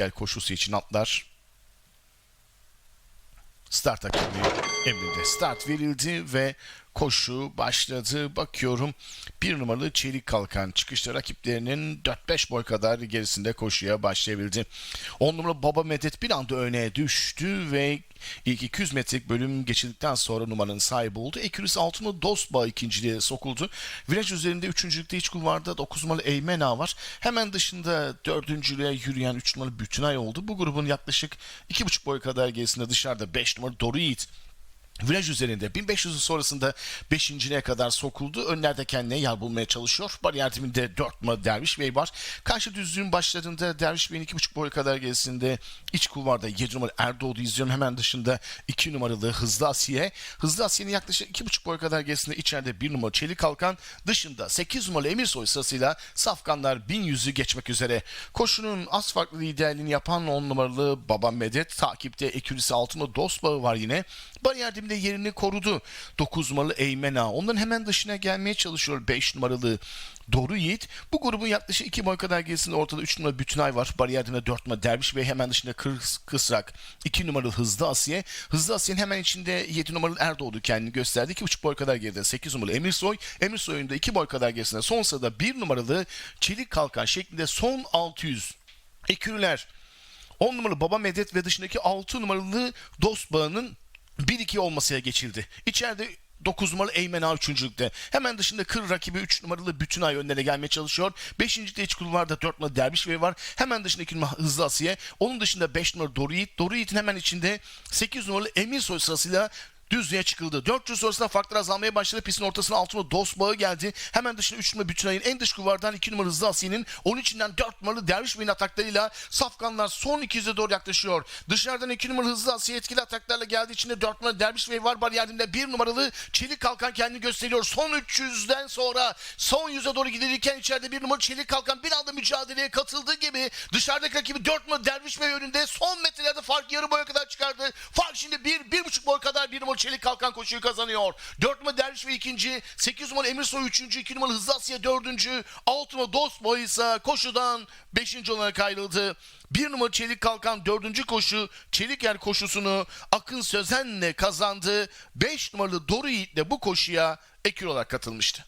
el koşusu için atlar start hakemi emrinde start verildi ve koşu başladı. Bakıyorum bir numaralı Çelik Kalkan çıkışta rakiplerinin 4-5 boy kadar gerisinde koşuya başlayabildi. 10 numaralı Baba Medet bir anda öne düştü ve ilk 200 metrelik bölüm geçildikten sonra numaranın sahibi oldu. Ekürüs Altun'u Dostba ikinciliğe sokuldu. Viraj üzerinde üçüncülükte iç kulvarda 9 numaralı Eymena var. Hemen dışında dördüncülüğe yürüyen 3 numaralı Bütünay oldu. Bu grubun yaklaşık 2,5 boy kadar gerisinde dışarıda 5 numaralı Doru Yiğit Viraj üzerinde 1500'ün sonrasında 5.liğe kadar sokuldu. Önlerde kendine yer bulmaya çalışıyor. Bariyer dibinde 4 numaralı Derviş Bey var. Karşı düzlüğün başlarında Derviş Bey'in 2.5 boy kadar gerisinde iç kulvarda 7 numaralı Erdoğdu izliyorum. Hemen dışında 2 numaralı Hızlı Asiye. Hızlı Asiye'nin yaklaşık 2.5 boy kadar gerisinde içeride 1 numaralı Çelik Kalkan. Dışında 8 numaralı Emirsoy sırasıyla Safkanlar 1100'ü geçmek üzere. Koşunun az farklı liderliğini yapan 10 numaralı Baba Medet. Takipte Ekürisi altında dost bağı var yine. Bariyer dibinde yerini korudu. 9 numaralı Eymena. Onların hemen dışına gelmeye çalışıyor 5 numaralı Doru Yiğit. Bu grubun yaklaşık 2 boy kadar gerisinde ortada 3 numaralı Bütünay var. Bariyerdinde 4 numaralı Derviş Bey hemen dışında Kırs, Kısrak. 2 numaralı Hızlı Asiye. Hızlı Asiye'nin hemen içinde 7 numaralı Erdoğdu kendini gösterdi. 2,5 boy kadar geride 8 numaralı Emirsoy. Emirsoy'un da 2 boy kadar gerisinde son sırada 1 numaralı Çelik Kalkan şeklinde son 600. Ekürüler 10 numaralı Baba Medet ve dışındaki 6 numaralı Dost Bağı'nın 1-2 olmasıya geçildi. İçeride 9 numaralı Eymen Ağa 3. Hemen dışında kır rakibi 3 numaralı Bütünay önlerine gelmeye çalışıyor. 5. de iç kulvarda 4 numaralı Derviş Bey var. Hemen dışında 2 numaralı Hızlı Asiye. Onun dışında 5 numaralı Doru Yiğit. Doru Yiğit'in hemen içinde 8 numaralı Emir Soy sırasıyla düzlüğe çıkıldı. 400 sonrasında farklar azalmaya başladı. Pistin ortasına 6 numaralı Dost Bağı geldi. Hemen dışına 3 numaralı Bütünay'ın en dış kulvardan 2 numaralı Hızlı Asiye'nin onun içinden 4 numaralı Derviş Bey'in ataklarıyla Safkanlar son 200'e doğru yaklaşıyor. Dışarıdan 2 numaralı Hızlı Asiye etkili ataklarla geldi. İçinde 4 numaralı Derviş Bey var. Bariyerdinde 1 numaralı Çelik Kalkan kendini gösteriyor. Son 300'den sonra son 100'e doğru gidilirken içeride 1 numaralı Çelik Kalkan bir anda mücadeleye katıldığı gibi dışarıdaki rakibi 4 numaralı Derviş Bey önünde son metrelerde fark yarı boya kadar çıkardı. Fark şimdi 1 1,5 boy kadar 1 numaralı Çelik Kalkan koşuyu kazanıyor. 4 numaralı Derviş Bey ikinci, 8 numaralı Emirsoy üçüncü, 2 numaralı Hızlı Asya dördüncü, 6 numaralı Dost Boy ise koşudan 5. olarak ayrıldı. 1 numaralı Çelik Kalkan dördüncü koşu Çelik Yer koşusunu Akın Sözen'le kazandı. 5 numaralı Doru Yiğit de bu koşuya ekür olarak katılmıştı.